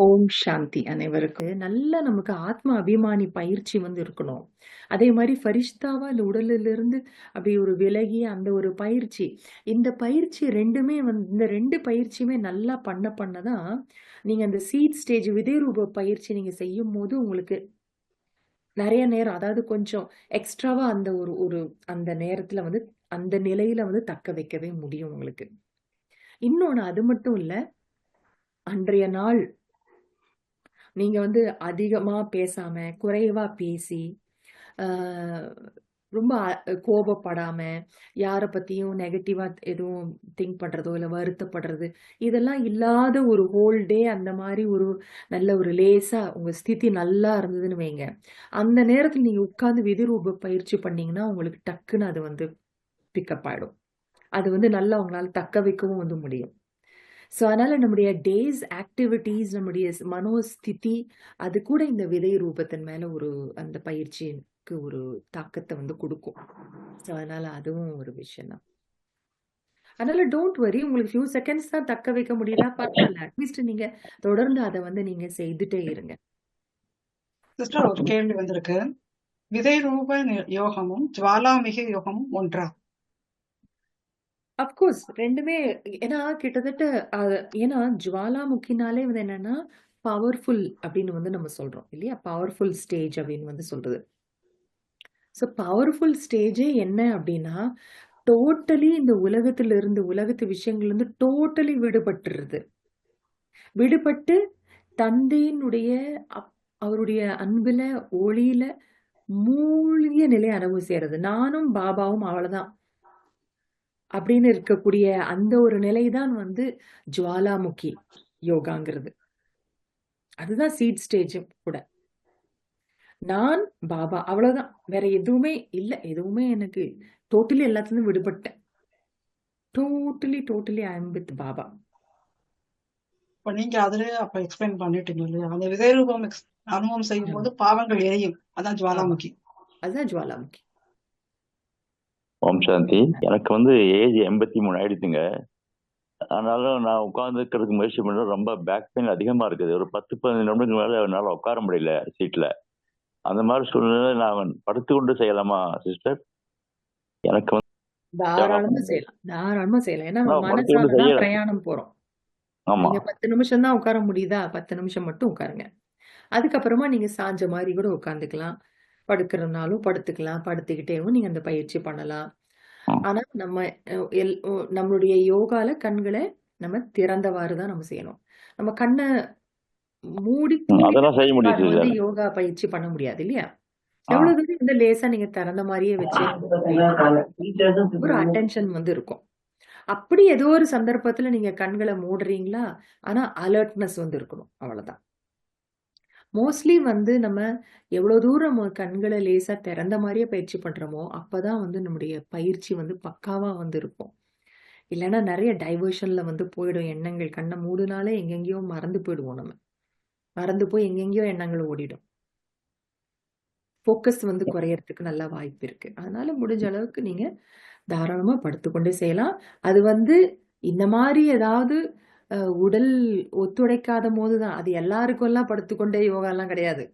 ஓம் சாந்தி அனைவருக்கு நல்ல நமக்கு ஆத்ம அபிமானி பயிற்சி வந்து இருக்கணும். அதே மாதிரி ஃபரிஷ்தாவா இல்லை உடலிலிருந்து அப்படி ஒரு விலகி அந்த ஒரு பயிற்சி. இந்த பயிற்சி ரெண்டுமே வந்து இந்த ரெண்டு பயிற்சியுமே நல்லா பண்ண பண்ண தான் நீங்கள் அந்த சீட் ஸ்டேஜ் விதை ரூப பயிற்சி நீங்கள் செய்யும் போது உங்களுக்கு நிறைய நேரம் அதாவது கொஞ்சம் எக்ஸ்ட்ராவா அந்த ஒரு ஒரு அந்த நேரத்துல வந்து அந்த நிலையில வந்து தக்க வைக்கவே முடியும் உங்களுக்கு. இன்னொன்று அது மட்டும் இல்லை அன்றைய நாள் நீங்கள் வந்து அதிகமாக பேசாமல் குறைவாக பேசி, ரொம்ப கோபப்படாமல் யாரை பற்றியும் நெகட்டிவாக எதுவும் திங்க் பண்ணுறதோ இல்லை வருத்தப்படுறது, இதெல்லாம் இல்லாத ஒரு ஹோல் டே அந்த மாதிரி ஒரு நல்ல ஒரு லேஸாக உங்கள் ஸ்திதி நல்லா இருந்ததுன்னு வைங்க. அந்த நேரத்தில் நீங்கள் உட்காந்து விதிரூப பயிற்சி பண்ணிங்கன்னா உங்களுக்கு டக்குன்னு அது வந்து பிக்கப் ஆகிடும் அது வந்து நல்லா உங்களால் தக்க வைக்கவும் வந்து முடியும். ஸோ அதனால நம்முடைய டேஸ் ஆக்டிவிட்டீஸ், நம்முடைய மனோஸ்திதி, அது கூட இந்த விதை ரூபத்தின் மேல ஒரு அந்த பயிற்சிக்கு ஒரு தாக்கத்தை வந்து கொடுக்கும் ஸோ அதனால அதுவும் ஒரு விஷயம் தான். அதனால டோன்ட் வரி உங்களுக்கு ஃபியூ செகண்ட்ஸ் தான் தக்க வைக்க முடியலனா பரவாயில்ல அட்லீஸ்ட் நீங்க தொடர்ந்து அத வந்து நீங்க செய்துட்டே இருங்க. சிஸ்டர் ஒரு கேள்வி வந்திருக்கு. விதை ரூப யோகமும், ஜுவாலாமிக யோகமும் ஒன்றா? அஃப்கோர்ஸ் ரெண்டுமே ஏன்னா கிட்டத்தட்ட அ ஏன்னா ஜுவாலாமுக்கினாலே வந்து என்னன்னா, பவர்ஃபுல் அப்படின்னு வந்து நம்ம சொல்றோம் இல்லையா? பவர்ஃபுல் ஸ்டேஜ் அப்படின்னு வந்து சொல்றது. ஸோ பவர்ஃபுல் ஸ்டேஜே என்ன அப்படின்னா, டோட்டலி இந்த உலகத்திலிருந்து உலகத்து விஷயங்கள்லருந்து டோட்டலி விடுபட்டுருது. விடுபட்டு தந்தையினுடைய அப் அவருடைய அன்பில் ஒளியில மூழ்கிய நிலை அனுபவம் செய்றது. நானும் பாபாவும் அவ்வளோதான் அப்படின்னு இருக்கக்கூடிய அந்த ஒரு நிலை தான் வந்து ஜுவாலாமுகி யோகாங்கிறது. அதுதான் சீட் ஸ்டேஜும் கூட. நான், பாபா அவ்வளோதான். வேற எதுவுமே இல்ல. எதுவுமே எனக்கு டோட்டலி எல்லாத்துலயும் விடுபட்டேன். Totally, totally I am with Baba. இப்ப நீங்க அதிலேயே அப்ப எக்ஸ்பிளைன் பண்ணிட்டீங்க இல்லையா? அந்த விதை ரூபம் எக்ஸ் அனுபவம் செய்யும்போது ஆமா. பாவங்கள் எரியும். அதான். ஜுவாலாமுகி. அதுதான் ஜுவாலாமுகி. ஓம் சாந்தி. எனக்கு வந்து ஏஜ் 83 ஆயிடுச்சுங்க. ஆனாலும் நான் உட்கார்ந்துக்கிறதுக்கு முயற்சி பண்றேன். ரொம்ப பேக் பெயின் அதிகமா இருக்குது. ஒரு 10, 15 நிமிடத்துக்கு மேல என்னால உட்கார முடியல சீட்ல. அந்த மாரி சூழ்நிலையில நான் படுத்துக்கொண்டு செய்யலாமா சிஸ்டர்? எனக்கு வந்து தாராளமா செய்யலாம். தாராளமா செய்யலாம். ஏன்னா மனசால. பிரயாணம் போறோம். ஆமா. நீங்க 10 நிமிஷம் தான் உட்கார முடியுதா? 10 நிமிஷம் மட்டும் உட்காருங்க. அதுக்கப்புறமா நீங்க சாஞ்ச மாரி கூட உட்காந்துக்கலாம். படுக்கிறனாலும் படுத்துக்கலாம். படுத்துக்கிட்டேவும் நீங்க அந்த பயிற்சி பண்ணலாம். ஆனா நம்ம எல் நம்மளுடைய யோகால கண்கள நம்ம திறந்தவாறு தான் நம்ம செய்யணும். நம்ம கண்ண மூடி. யோகா பயிற்சி பண்ண முடியாது இல்லையா? எவ்வளவு தூரம் வந்து லேசா நீங்க திறந்த மாரியே வச்சு ஒரு அட்டென்ஷன் வந்து இருக்கும். அப்படி ஏதோ ஒரு சந்தர்ப்பத்துல நீங்க கண்கள மூடுறீங்களா? ஆனா அலர்ட்னஸ் வந்து இருக்கணும். அவ்வளதான். மோஸ்ட்லி வந்து நம்ம எவ்வளோ தூரம் கண்களை லேசாக திறந்த மாதிரியே பயிற்சி பண்ணுறமோ அப்போ தான் வந்து நம்முடைய பயிற்சி வந்து பக்காவாக வந்து இருக்கும். இல்லைன்னா நிறைய டைவர்ஷனில் வந்து போயிடும் எண்ணங்கள். கண்ணை மூடுனாலே எங்கெங்கேயோ மறந்து போயிடுவோம் நம்ம. மறந்து போய் எங்கெங்கேயோ எண்ணங்கள் ஓடிடும். ஃபோக்கஸ் வந்து குறையறதுக்கு நல்ல வாய்ப்பு இருக்குது அதனால் முடிஞ்ச அளவுக்கு நீங்கள் தாராளமாக படுத்துக்கொண்டே செய்யலாம். அது வந்து இந்த மாதிரி ஏதாவது உடல் ஒத்துழைக்காத போது தான். அது எல்லாருக்கும்லாம் படுத்துக்கொண்டே யோகாலாம் கிடையாது.